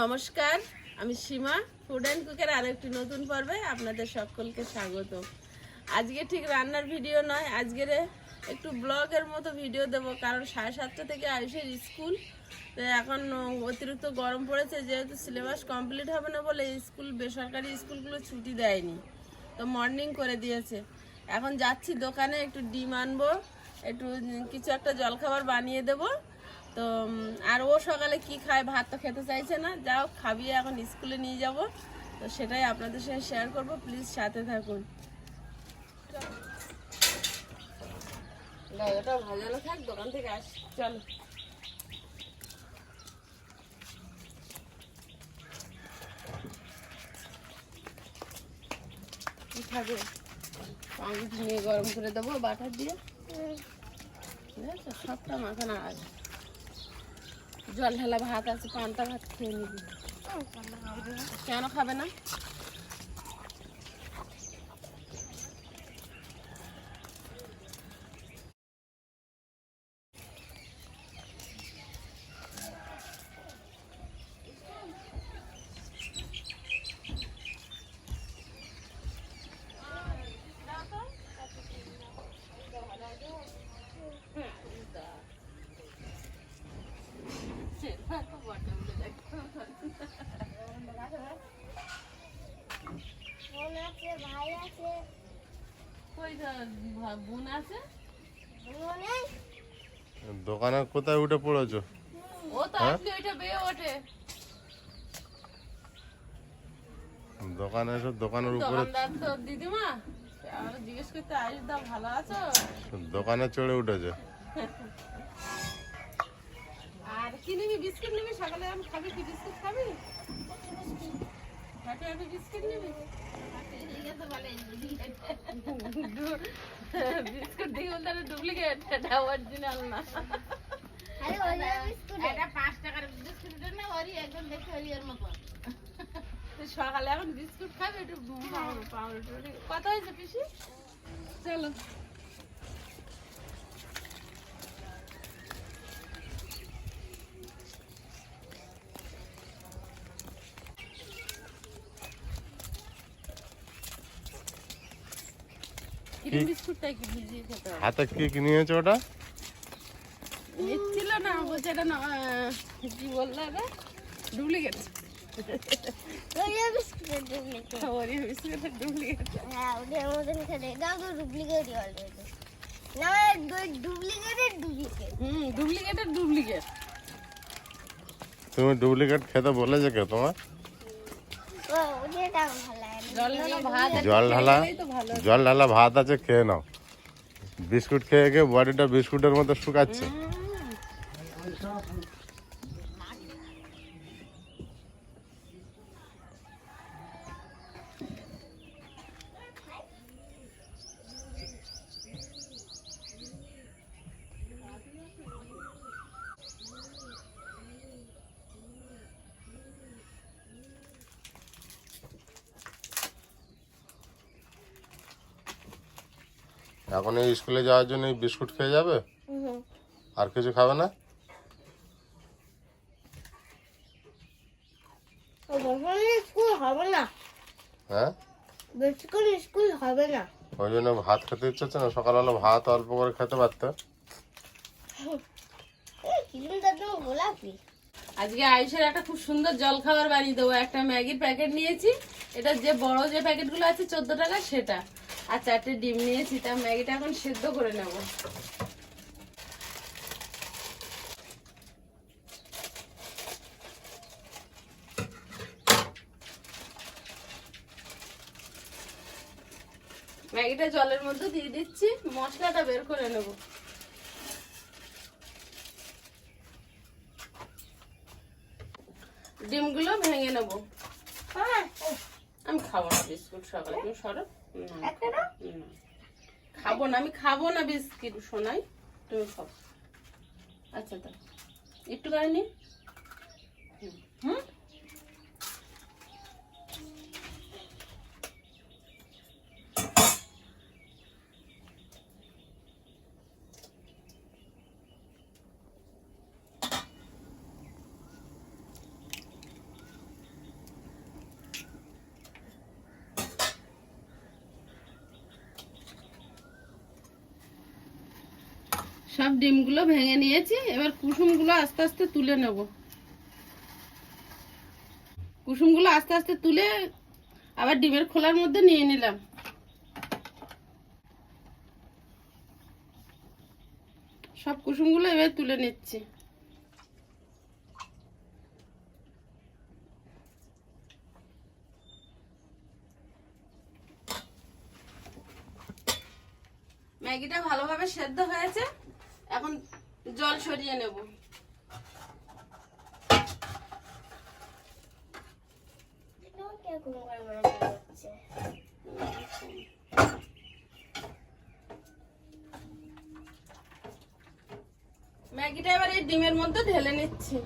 নমস্কার, আমি সীমা food and কুকের আরও একটি নতুন পর্বে আপনাদের সকলকে স্বাগত। আজকে ঠিক রান্নার ভিডিও নয়, আজকের একটু ব্লগের মতো ভিডিও দেবো, কারণ সাড়ে সাতটা থেকে আয়ুষের স্কুল। এখন অতিরিক্ত গরম পড়েছে, যেহেতু সিলেবাস কমপ্লিট হবে না বলে স্কুল, বেসরকারি স্কুলগুলো ছুটি দেয়নি। তো মর্নিং করে দিয়েছে। এখন যাচ্ছি দোকানে, একটু ডিম আনব, একটু কিছু একটা জলখাবার বানিয়ে দেবো। তো আর ও সকালে কি খায় ভাত তো খেতে চাইছে না। যাও খাবিয়ে এখন স্কুলে নিয়ে যাব। তো সেটাই আপনাদের সাথে শেয়ার করব। প্লিজ সাথে থাকুন। ভাজানো থাক দোকান থেকে আস। চলো। খাবে? পানি গরম করে দেবো বাটার দিয়ে। সবটা মাখানো আজ। জল ঢালা ভাত আছে পান্তা ভাত খেয়ে নিবি। কেন খাবে না বোন আছে ভাই আছে কই তোর ভা- বোন আছে? দোকানে কোথায় উঠে পড়েছো? ও তো আসলে ওইটা বেয়ে ওঠে। দোকানে এসে দোকানের উপরে দিদিমা আর জিজ্ঞেস করতে দা ভালো আছো? দোকানে চড়ে উঠেছে। আর কি নিবি বিস্কুট নিবি? সকালে আমি খাবি কি বিস্কিট খাবি? বিস্কিট বিস্কুট দিয়ে বলতে ডুপ্লিকেট এটা অরিজিনাল না। আরে ওই বিস্কুট। এটা পাঁচ টাকার জন্য ওরই একদম ওরই মতো। সকালে এখন বিস্কুট খাবে একটু পাউরুটি পাউরুটি। কত হয়েছে পিসি? চলো ক্রিম বিস্কুটটা কি ভিজিয়ে খেতে হবে হাতে কি কি নিয়েছো ওটা ছিল না বলছে এটা না কি বলল ডুপ্লিকেট। হ্যাঁ না ডুপ্লিকেটের ডুপ্লিকেট। হুম ডুপ্লিকেটের ডুপ্লিকেট। তুমি ডুপ্লিকেট খেতে বলেছে কে তোমার? ভালো। জল ঢালা জল ঢালা ভাত আছে খেয়ে নাও। বিস্কুট খেয়ে গিয়ে বডিটা বিস্কুটের মতো শুকাচ্ছে। এখন এই স্কুলে যাওয়ার জন্য এই বিস্কুট খেয়ে যাবে? আর কিছু খাবে না? স্কুল হবে না। হ্যাঁ? বেশিক্ষণ স্কুল হবে না। ওই জন্য ভাত খেতে ইচ্ছে হচ্ছে না। সকালবেলা ভাত অল্প করে খেতে পারতে। আজকে আয়ুষের একটা খুব সুন্দর জল খাবার বানিয়ে দেবো। একটা ম্যাগির প্যাকেট নিয়েছি। এটা যে বড় যে প্যাকেটগুলো আছে চোদ্দ টাকা সেটা। আর চারটে ডিম নিয়েছি তা ম্যাগিটা এখন সেদ্ধ করে নেব। ম্যাগিটা জলের মধ্যে দিয়ে দিচ্ছি মশলাটা বের করে নেব। ডিমগুলো ভেঙে নেব। হ্যাঁ। আমি খাব না বিস্কুট সকালে। তুমি সরো। না, একটা না না। খাব না আমি খাব না বিস্কিট শোনাই তুমি খাও। আচ্ছা তো একটু খাইনি? হুম? সব ডিমগুলো ভেঙে নিয়েছি, এবার কুসুমগুলো আস্তে আস্তে তুলে নেব। কুসুমগুলো আস্তে আস্তে তুলে আবার ডিমের খোলার মধ্যে নিয়ে নিলাম। সব কুসুমগুলো এবার তুলে নিচ্ছি। ম্যাগিটা ভালোভাবে সেদ্ধ হয়েছে। এখন জল সরিয়ে নেব। ম্যাগিটা এবার এই ডিমের মধ্যে ঢেলে নিচ্ছি।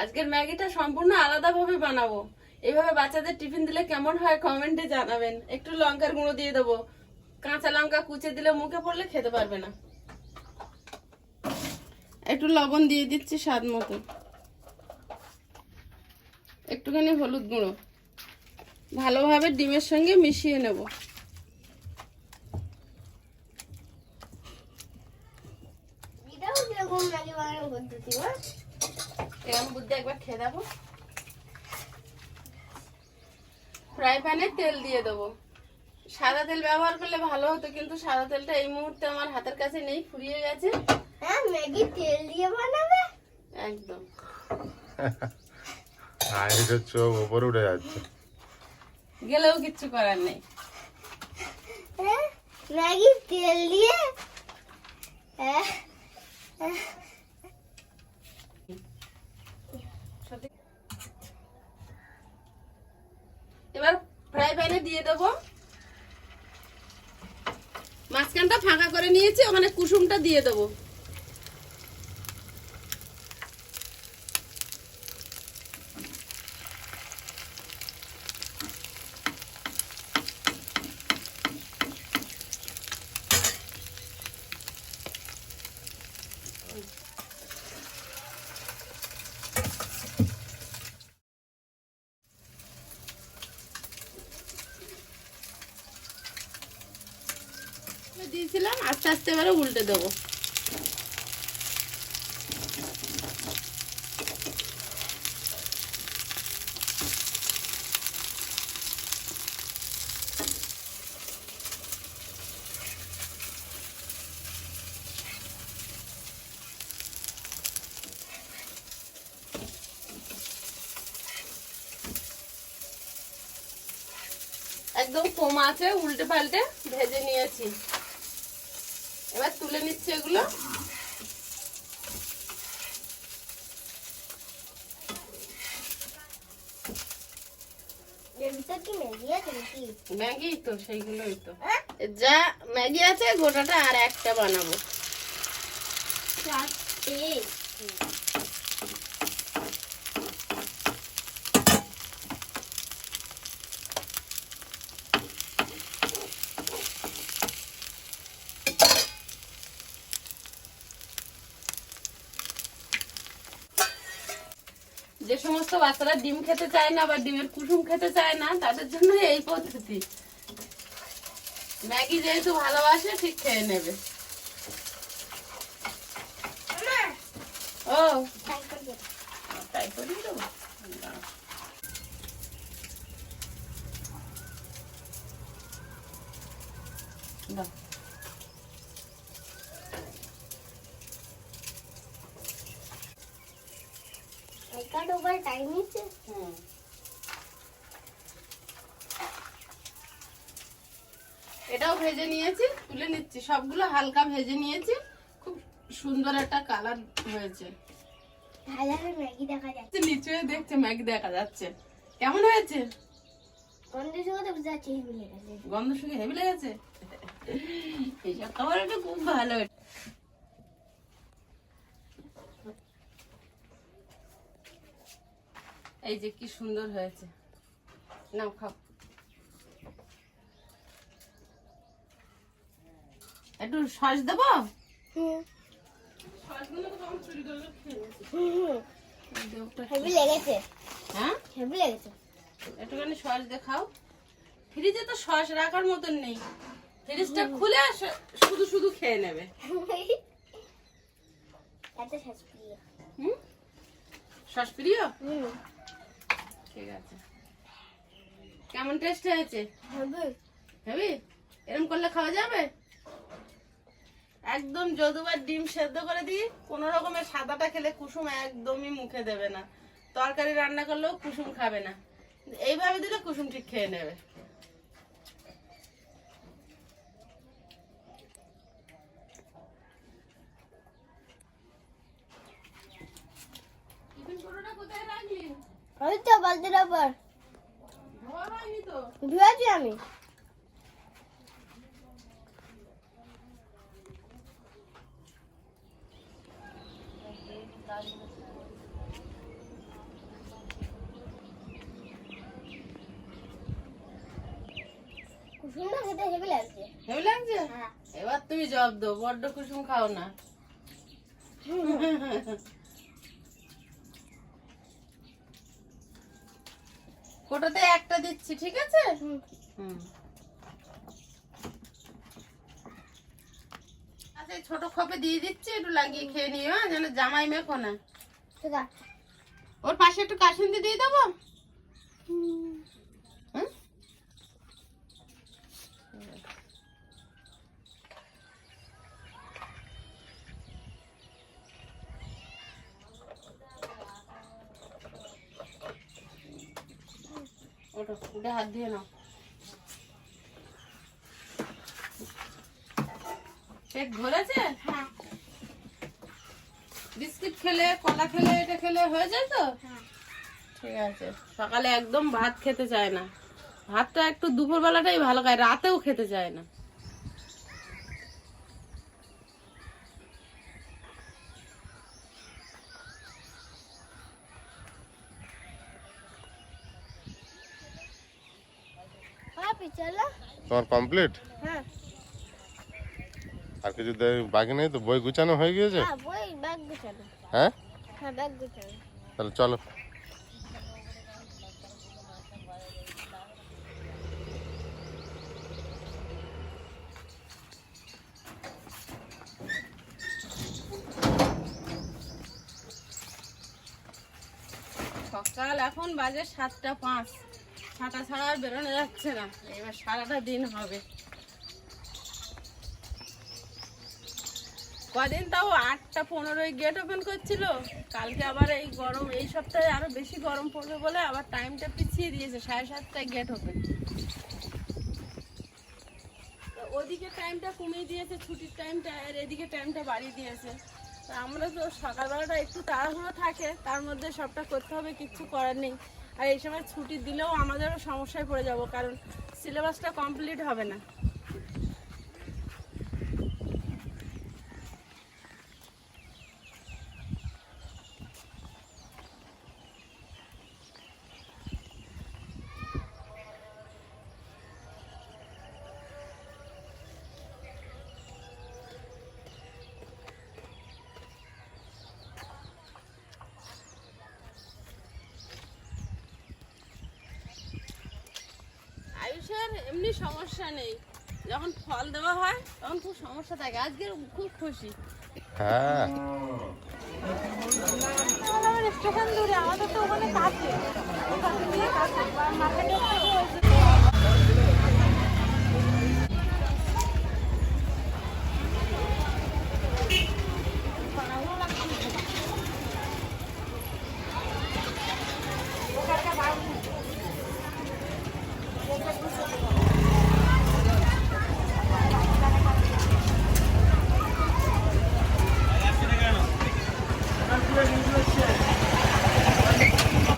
আজকের ম্যাগিটা সম্পূর্ণ আলাদাভাবে বানাবো। এইভাবে বাচ্চাদের টিফিন দিলে কেমন হয় কমেন্টে জানাবেন। একটু লঙ্কার গুঁড়ো দিয়ে দেবো। কাঁচা লঙ্কা কুচে দিলে মুখে পড়লে খেতে পারবে না। একটু লবণ দিয়ে দিচ্ছি স্বাদ মতো। একটুখানি হলুদ গুঁড়ো। ভালোভাবে ডিমের সঙ্গে মিশিয়ে নেব। এরকম বুদ্ধি? একবার খেয়ে দেবো ফ্রাই প্যানে তেল দিয়ে দেবো। সাদা তেল ব্যবহার করলে ভালো হতো কিন্তু সাদা তেলটা এই মুহূর্তে আমার হাতের কাছে নেই ফুরিয়ে গেছে। হ্যাঁ ম্যাগি তেল দিয়ে বানাবে? একদম। আইসের চোখ উঠে যাচ্ছে। গেলেও কিচ্ছু করার নেই। হ্যাঁ ম্যাগি তেল দিয়ে? হ্যাঁ এবার ফ্রাই প্যানে দিয়ে দেব। মাঝখানটা ফাঁকা করে নিয়েছি ওখানে কুসুমটা দিয়ে দেবো। দিয়েছিলাম আস্তে আস্তে এবারে উল্টে দেবো। একদম কম আছে উল্টে পাল্টে ভেজে নিয়েছি। এবার তুলে নিচ্ছে এগুলো। ম্যাগি তো সেইগুলোই তো। হ্যাঁ? যা ম্যাগি আছে গোটাটা আর একটা বানাবো। চারটে। যে সমস্ত বাচ্চারা ডিম খেতে চায় না বা ডিমের কুসুম খেতে চায় না, তাদের জন্য এই পদ্ধতি। ম্যাগি যেহেতু ভালোবাসে, ঠিক খেয়ে নেবে। ও, তাই করি দাও। একটা ডোবার টাইম নিচ্ছে। হুম। এটাও ভেজে নিয়েছি তুলে নিচ্ছি। সবগুলো হালকা ভেজে নিয়েছি। খুব সুন্দর একটা কালার হয়েছে। ম্যাগি দেখা যাচ্ছে। নিচে দেখছে ম্যাগি দেখা যাচ্ছে। কেমন হয়েছে? গন্ধ শুকে হেভি লেগেছে। এইসব খাবারটা খুব ভালো। এই যে কি সুন্দর হয়েছে। নাও খাও। একটু সস দেবো? হ্যাঁ? একটুখানি সস দেখাও। ফ্রিজে তো সস রাখার মতন নেই। ফ্রিজটা খুলে শুধু শুধু খেয়ে নেবে। শাস্তি হুম? সস প্রিয়? হুম। ঠিক আছে। কেমন টেস্ট হয়েছে? হবে। এরম করলে খাওয়া যাবে? একদম যদুবার ডিম সেদ্ধ করে দিই কোন রকমের সাদাটা খেলে কুসুম একদমই মুখে দেবে না। তরকারি রান্না করলেও কুসুম খাবে না। এইভাবে দিলে কুসুম ঠিক খেয়ে নেবে। কোথায় রাখলি? ওই তো বালতির তো ধুয়েছি আমি। হ্যাঁ। এবার তুমি জব দো বড্ড কুসুম খাও না। কোটাতে একটা দিচ্ছি ঠিক আছে হুম। হুম আচ্ছা ছোট খপে দিয়ে দিচ্ছি একটু লাগিয়ে খেয়ে নিও হ্যাঁ যেন জামাই মেখো না ঠিক ওর পাশে একটু কাশুন্দি দিয়ে দেবো হুম? ওঠো উঠে হাত দিয়ে নাও। পেট ভরেছে? হ্যাঁ। বিস্কিট খেলে কলা খেলে এটা খেলে হয়ে যায় তো? হ্যাঁ। ঠিক আছে। সকালে একদম ভাত খেতে চায় না। ভাতটা একটু দুপুর বেলাটাই ভালো খায় রাতেও খেতে চায় না। তোমার কমপ্লিট হ্যাঁ। আর কিছু বাকি নেই তো? বই গুছানো হয়ে গিয়েছে? হ্যাঁ বই ব্যাগ গুছানো। হ্যাঁ? হ্যাঁ তাহলে চলো। সকাল এখন বাজে সাতটা পাঁচ। ছাতা ছাড়া আর বেরোনো যাচ্ছে না। এবার সারাটা দিন হবে। কদিন তাও আটটা পনেরোই গেট ওপেন করছিল। কালকে আবার এই গরম, এই সপ্তাহে আরও বেশি গরম পড়বে বলে আবার টাইমটা পিছিয়ে দিয়েছে, সাড়ে সাতটায় গেট ওপেন ওদিকে টাইমটা কমিয়ে দিয়েছে, ছুটির টাইমটা আর এদিকে টাইমটা বাড়িয়ে দিয়েছে। আমরা তো সকালবেলাটা একটু তাড়াহুড়ো থাকে, তার মধ্যে সবটা করতে হবে, কিচ্ছু করার নেই। আর এই সময় ছুটি দিলেও আমাদেরও সমস্যায় পড়ে যাব কারণ সিলেবাসটা কমপ্লিট হবে না। আয়ুষের এমনি সমস্যা নেই। যখন ফল দেওয়া হয় তখন খুব সমস্যা থাকে। আজকে খুব খুশি। হ্যাঁ। দূরে আমাদের তো ওখানে কাছে। ওখান